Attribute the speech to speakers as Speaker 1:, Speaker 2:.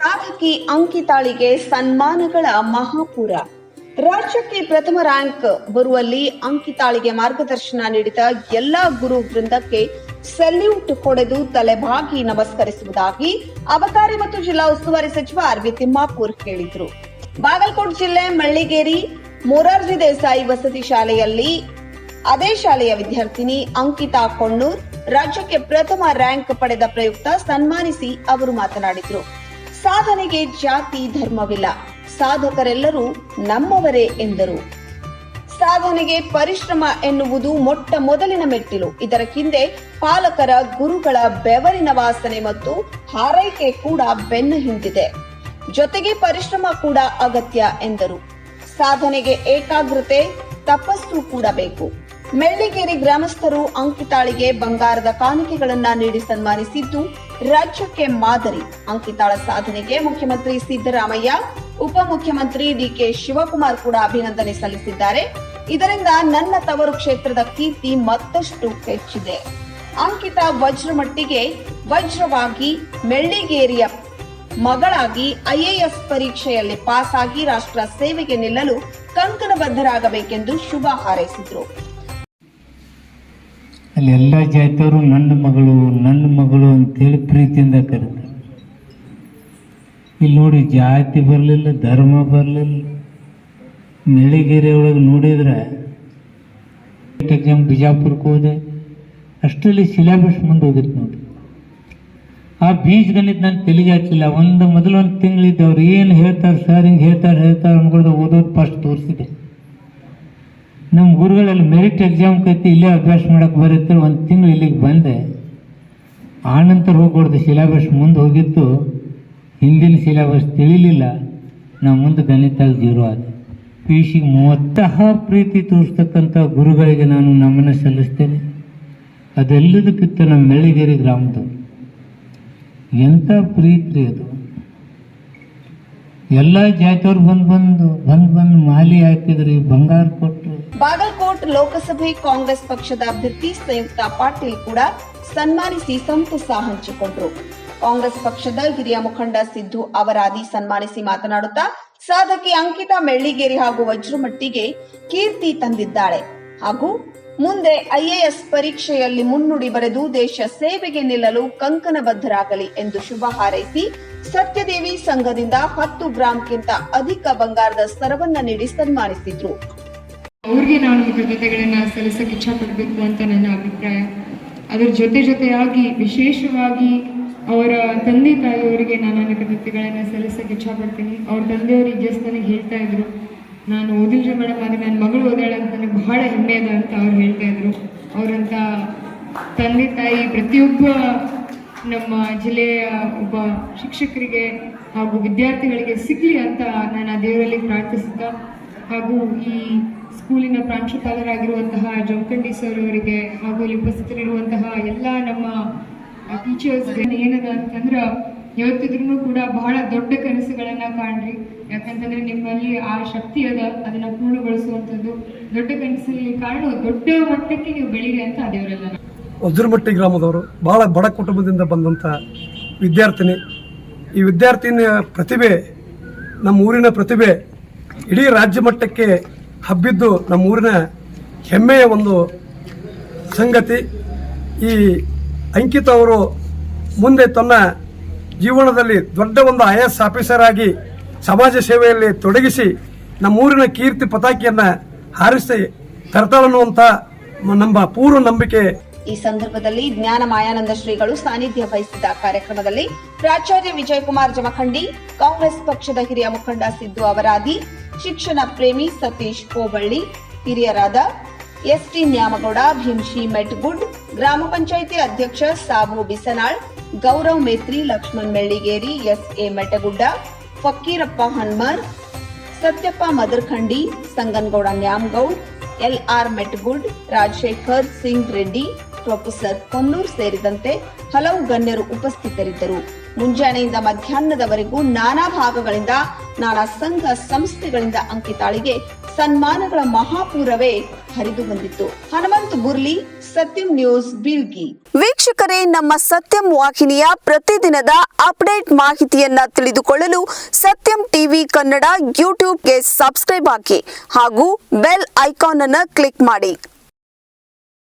Speaker 1: ಸಾಧಕಿ ಅಂಕಿತಾಳಿಗೆ ಸನ್ಮಾನಗಳ ಮಹಾಪುರ. ರಾಜ್ಯಕ್ಕೆ ಪ್ರಥಮ ರ್ಯಾಂಕ್ ಬರುವಲ್ಲಿ ಅಂಕಿತಾಳಿಗೆ ಮಾರ್ಗದರ್ಶನ ನೀಡಿದ ಎಲ್ಲಾ ಗುರು ವೃಂದಕ್ಕೆ ಸೆಲ್ಯೂಟ್ ಕೊಡೆದು ತಲೆಬಾಗಿ ನಮಸ್ಕರಿಸುವುದಾಗಿ ಅಬಕಾರಿ ಮತ್ತು ಜಿಲ್ಲಾ ಉಸ್ತುವಾರಿ ಸಚಿವ ಆರ್ವಿ ತಿಮ್ಮಾಪುರ್ ಹೇಳಿದರು. ಬಾಗಲಕೋಟೆ ಜಿಲ್ಲೆ ಮಳ್ಳಿಗೇರಿ, ಮೊರಾರ್ಜಿ ದೇಸಾಯಿ ವಸತಿ ಶಾಲೆಯಲ್ಲಿ ಅದೇ ಶಾಲೆಯ ವಿದ್ಯಾರ್ಥಿನಿ ಅಂಕಿತಾ ಕೊಣ್ಣೂರ್ ರಾಜ್ಯಕ್ಕೆ ಪ್ರಥಮ ರ್ಯಾಂಕ್ ಪಡೆದ ಪ್ರಯುಕ್ತ ಸನ್ಮಾನಿಸಿ ಅವರು ಮಾತನಾಡಿದರು. ಸಾಧನೆಗೆ ಜಾತಿ ಧರ್ಮವಿಲ್ಲ. ಸಾಧಕರೆಲ್ಲರೂ ನಮ್ಮವರೇ ಎಂದರು. ಸಾಧನೆಗೆ ಪರಿಶ್ರಮ ಎನ್ನುವುದು ಮೊಟ್ಟ ಮೊದಲಿನ ಮೆಟ್ಟಿಲು. ಇದರ ಹಿಂದೆ ಪಾಲಕರ ಗುರುಗಳ ಬೆವರಿನ ವಾಸನೆ ಮತ್ತು ಹಾರೈಕೆ ಕೂಡ ಬೆನ್ನ ಹಿಂದಿದೆ. ಜೊತೆಗೆ ಪರಿಶ್ರಮ ಕೂಡ ಅಗತ್ಯ ಎಂದರು. ಸಾಧನೆಗೆ ಏಕಾಗ್ರತೆ, ತಪಸ್ಸು ಕೂಡ ಬೇಕು. ಮೆಳ್ಳಿಗೇರಿ ಗ್ರಾಮಸ್ಥರು ಅಂಕಿತಾಳಿಗೆ ಬಂಗಾರದ ಕಾಣಿಕೆಗಳನ್ನ ನೀಡಿ ಸನ್ಮಾನಿಸಿದ್ದು ರಾಜ್ಯಕ್ಕೆ ಮಾದರಿ. ಅಂಕಿತಾಳ ಸಾಧನೆಗೆ ಮುಖ್ಯಮಂತ್ರಿ ಸಿದ್ದರಾಮಯ್ಯ ಉಪಮುಖ್ಯಮಂತ್ರಿ ಡಿಕೆ ಶಿವಕುಮಾರ್ ಕೂಡ ಅಭಿನಂದನೆ ಸಲ್ಲಿಸಿದ್ದಾರೆ. ಇದರಿಂದ ನನ್ನ ತವರು ಕ್ಷೇತ್ರದ ಕೀರ್ತಿ ಮತ್ತಷ್ಟು ಹೆಚ್ಚಿದೆ. ಅಂಕಿತ ವಜ್ರಮಟ್ಟಿಗೆ ವಜ್ರವಾಗಿ ಮೆಳ್ಳಿಗೇರಿಯ ಮಗಳಾಗಿ ಐಎಎಸ್ ಪರೀಕ್ಷೆಯಲ್ಲಿ ಪಾಸ್ ಆಗಿ ರಾಷ್ಟ್ರ ಸೇವೆಗೆ ನಿಲ್ಲಲು ಕಂಕಣಬದ್ಧರಾಗಬೇಕೆಂದು ಶುಭ ಹಾರೈಸಿದ್ರು.
Speaker 2: ಅಲ್ಲಿ ಎಲ್ಲ ಜಾತಿಯವರು ನನ್ನ ಮಗಳು ನನ್ನ ಮಗಳು ಅಂತೇಳಿ ಪ್ರೀತಿಯಿಂದ ಕರೀತಾರೆ. ಇಲ್ಲಿ ನೋಡಿ ಜಾತಿ ಬರಲಿಲ್ಲ, ಧರ್ಮ ಬರಲಿಲ್ಲ. ಮೆಳಿಗೆರೆ ಒಳಗೆ ನೋಡಿದ್ರೆ ಎಕ್ಸಾಮ್ ಬಿಜಾಪುರಕ್ಕೆ ಹೋದೆ. ಅಷ್ಟರಲ್ಲಿ ಸಿಲೆಬಸ್ ಮುಂದೆ ಹೋಗಿತ್ತು ನೋಡಿ. ಆ ಬೀಜ ಗಣಿತ ನಾನು ತಲೆಗೆ ಹಾಕಿಲ್ಲ. ಒಂದು ಮೊದಲು ಒಂದು ತಿಂಗಳಿದ್ದೆ ಅವ್ರು ಏನು ಹೇಳ್ತಾರೆ ಸರ್ ಹಿಂಗೆ ಹೇಳ್ತಾರೆ ಹೇಳ್ತಾರೆ ಅನ್ಕೊಳ್ದು ಓದೋದು ಫಸ್ಟ್ ತೋರಿಸಿದೆ. ನಮ್ಮ ಗುರುಗಳಲ್ಲಿ ಮೆರಿಟ್ ಎಕ್ಸಾಮ್ ಕೈತಿ ಇಲ್ಲೇ ಅಭ್ಯಾಸ ಮಾಡೋಕ್ಕೆ ಬರುತ್ತೆ. ಒಂದು ತಿಂಗಳು ಇಲ್ಲಿಗೆ ಬಂದೆ. ಆನಂತರ ಹೋಗ್ಬಾರ್ದು. ಸಿಲೆಬಸ್ ಮುಂದೆ ಹೋಗಿತ್ತು. ಹಿಂದಿನ ಸಿಲೆಬಸ್ ತಿಳಿಲಿಲ್ಲ. ನಾವು ಮುಂದೆ ಗಣಿತ ಜೀರೋ ಆದ. ಪಿ ಯು ಸಿಗೆ ಮೂವತ್ತಃ ಪ್ರೀತಿ ತೋರಿಸ್ತಕ್ಕಂಥ ಗುರುಗಳಿಗೆ ನಾನು ನಮನ ಸಲ್ಲಿಸ್ತೇನೆ. ಅದೆಲ್ಲದಕ್ಕಿಂತ ನಮ್ಮ ಮೆಳ್ಳಿಗೇರಿ ಗ್ರಾಮದವರು ಎಂಥ ಪ್ರೀತಿ ಅದು. ಎಲ್ಲ ಜಾತಿಯವ್ರು ಬಂದು ಬಂದು ಬಂದು ಬಂದು ಮಾಲಿ ಹಾಕಿದ್ರಿ, ಬಂಗಾರ ಕೊಟ್ಟರು
Speaker 1: ಬಾಗಲಕೋಟ್ ಲೋಕಸಭೆ ಕಾಂಗ್ರೆಸ್ ಪಕ್ಷದ ಅಭ್ಯರ್ಥಿ ಸಂಯುಕ್ತ ಪಾಟೀಲ್ ಕೂಡ ಸನ್ಮಾನಿಸಿ ಸಂತಸ ಹಂಚಿಕೊಂಡ್ರು. ಕಾಂಗ್ರೆಸ್ ಪಕ್ಷದ ಹಿರಿಯ ಮುಖಂಡ ಸಿದ್ದು ಅವರಾದಿ ಸನ್ಮಾನಿಸಿ ಮಾತನಾಡುತ್ತಾ, ಸಾಧಕಿ ಅಂಕಿತಾ ಮೆಳ್ಳಿಗೇರಿ ಹಾಗೂ ವಜ್ರಮಟ್ಟಿಗೆ ಕೀರ್ತಿ ತಂದಿದ್ದಾಳೆ. ಹಾಗೂ ಮುಂದೆ ಐಎಎಸ್ ಪರೀಕ್ಷೆಯಲ್ಲಿ ಮುನ್ನುಡಿ ಬರೆದು ದೇಶ ಸೇವೆಗೆ ನಿಲ್ಲಲು ಕಂಕಣಬದ್ಧರಾಗಲಿ ಎಂದು ಶುಭ ಹಾರೈಸಿ, ಸತ್ಯದೇವಿ ಸಂಘದಿಂದ ಹತ್ತು ಗ್ರಾಂಕ್ಕಿಂತ ಅಧಿಕ ಬಂಗಾರದ ಸ್ತರವನ್ನ ನೀಡಿ ಸನ್ಮಾನಿಸಿದ್ರು.
Speaker 3: ಅವ್ರಿಗೆ ನಾನು ಕೃತಜ್ಞತೆಗಳನ್ನ ಸಲ್ಲಿಸಕ್ಕೆ ಇಚ್ಛಪಡಬೇಕು ಅಂತ ನನ್ನ ಅಭಿಪ್ರಾಯ. ಅದರ ಜೊತೆ ಜೊತೆಯಾಗಿ ವಿಶೇಷವಾಗಿ ಅವರ ತಂದೆ ತಾಯಿಯವರಿಗೆ ನಾನು ನನ್ನ ಸಲ್ಲಿಸಕ್ಕೆ ಇಚ್ಛಪಡ್ತೀನಿ. ಅವ್ರ ತಂದೆಯವರು ಜಸ್ಟ್ ನನಗೆ ಹೇಳ್ತಾ ಇದ್ರು, ನಾನು ಓದಿಲ್ರಿ ಮೇಡಮ್, ಆದರೆ ನನ್ನ ಮಗಳು ಓದಾಳೆ ಅಂತ ನನಗೆ ಬಹಳ ಹೆಮ್ಮೆ ಅದ ಅಂತ ಅವ್ರು ಹೇಳ್ತಾ ಇದ್ರು. ಅವರಂತ ತಂದೆ ತಾಯಿ ಪ್ರತಿಯೊಬ್ಬ ನಮ್ಮ ಜಿಲ್ಲೆಯ ಒಬ್ಬ ಶಿಕ್ಷಕರಿಗೆ ಹಾಗೂ ವಿದ್ಯಾರ್ಥಿಗಳಿಗೆ ಸಿಗಲಿ ಅಂತ ನಾನು ಆ ದೇವರಲ್ಲಿ ಪ್ರಾರ್ಥಿಸುತ್ತಾ ಹಾಗೂ ಈ ಸ್ಕೂಲಿನ ಪ್ರಾಂಶುಪಾಲರಾಗಿರುವಂತಹ ಜಮಖಂಡಿ ಸರ್ ಅವರಿಗೆ ಹಾಗೂ ಇಲ್ಲಿ ಉಪಸ್ಥಿತರಿರುವಂತಹ ಎಲ್ಲ ನಮ್ಮ ಟೀಚರ್ಸ್ ಏನದ ಅಂತಂದ್ರೆ ಇವತ್ತಿದ್ರೂ ಕೂಡ ಬಹಳ ದೊಡ್ಡ ಕನಸುಗಳನ್ನ ಕಾಣ್ರಿ. ಯಾಕಂತಂದ್ರೆ ನಿಮ್ಮಲ್ಲಿ ಆ ಶಕ್ತಿ ಅದ, ಅದನ್ನ ಪೂರ್ಣಗೊಳಿಸುವಂಥದ್ದು. ದೊಡ್ಡ ಕನಸಲ್ಲಿ ಕಾರಣ ದೊಡ್ಡ ಮಟ್ಟಕ್ಕೆ ನೀವು ಬೆಳೀರಿ ಅಂತ ದೇವರೆಲ್ಲ
Speaker 4: ವಜ್ರಮಟ್ಟಿ ಗ್ರಾಮದವರು ಬಹಳ ಬಡ ಕುಟುಂಬದಿಂದ ಬಂದಂಥ ವಿದ್ಯಾರ್ಥಿನಿ. ಈ ವಿದ್ಯಾರ್ಥಿನಿಯ ಪ್ರತಿಭೆ, ನಮ್ಮ ಊರಿನ ಪ್ರತಿಭೆ ಇಡೀ ರಾಜ್ಯ ಮಟ್ಟಕ್ಕೆ ಹಬ್ಬಿದ್ದು ನಮ್ಮೂರಿನ ಹೆಮ್ಮೆಯ ಒಂದು ಸಂಗತಿ. ಈ ಅಂಕಿತ ಅವರು ಮುಂದೆ ತನ್ನ ಜೀವನದಲ್ಲಿ ದೊಡ್ಡ ಒಂದು ಐ ಎಸ್ ಆಫೀಸರ್ ಆಗಿ ಸಮಾಜ ಸೇವೆಯಲ್ಲಿ ತೊಡಗಿಸಿ ನಮ್ಮ ಊರಿನ ಕೀರ್ತಿ ಪತಾಕಿಯನ್ನು ಹಾರಿಸಿ ತರ್ತಾಳನ್ನುವಂಥ ನಮ್ಮ ಪೂರ್ವ ನಂಬಿಕೆ.
Speaker 1: ಈ ಸಂದರ್ಭದಲ್ಲಿ ಜ್ಞಾನ ಮಾಯಾನಂದ ಶ್ರೀಗಳು ಸಾನ್ನಿಧ್ಯ ವಹಿಸಿದ್ದ ಕಾರ್ಯಕ್ರಮದಲ್ಲಿ ಪ್ರಾಚಾರ್ಯ ವಿಜಯಕುಮಾರ್ ಜಮಖಂಡಿ, ಕಾಂಗ್ರೆಸ್ ಪಕ್ಷದ ಹಿರಿಯ ಮುಖಂಡ ಸಿದ್ದು ಅವರಾದಿ ಶಿಕ್ಷಣ ಪ್ರೇಮಿ ಸತೀಶ್ ಕೋಬಳ್ಳಿ ಹಿರಿಯರಾದ ಎಸ್ಟಿ ನ್ಯಾಮಗೌಡ ಭೀಮ್ಶಿ ಮೆಟ್ಗುಡ್, ಗ್ರಾಮ ಪಂಚಾಯಿತಿ ಅಧ್ಯಕ್ಷ Sabu Bisanal, Gaurav Metri, Laxman Melligeri A Metagudda Fakkirappa Hanmar, Satyappa Madarkhandi, Sanganagouda Nyamagoud, LR Metgud, Rajashekhar Singh Reddy, professor Konnur ಸೇರಿದಂತೆ ಹಲವು ಗಣ್ಯರು ಉಪಸ್ಥಿತರಿದ್ದರು. ಮುಂಜಾನೆಯಿಂದ ಮಧ್ಯಾಹ್ನದವರೆಗೂ ನಾನಾ ಭಾಗಗಳಿಂದ, ನಾನಾ ಸಂಘ ಸಂಸ್ಥೆಗಳಿಂದ ಅಂಕಿತಾಳಿಗೆ ಸನ್ಮಾನಗಳ ಮಹಾಪೂರವೇ ಹರಿದು ಬಂದಿತ್ತು. ಹನುಮಂತ್ ಬುರ್ಲಿ
Speaker 5: ಸತ್ಯಂ ನ್ಯೂಸ್, ಬೀಳ್ಗಿ.
Speaker 1: ವೀಕ್ಷಕರೇ, ನಮ್ಮ ಸತ್ಯಂ ವಾಹಿನಿಯ ಪ್ರತಿದಿನದ ಅಪ್ಡೇಟ್ ಮಾಹಿತಿಯನ್ನ ತಿಳಿದುಕೊಳ್ಳಲು ಸತ್ಯಂ ಟಿವಿ ಕನ್ನಡ ಯೂಟ್ಯೂಬ್ಗೆ ಸಬ್ಸ್ಕ್ರೈಬ್ ಹಾಕಿ ಹಾಗೂ ಬೆಲ್ ಐಕಾನ್ ಅನ್ನು ಕ್ಲಿಕ್ ಮಾಡಿ.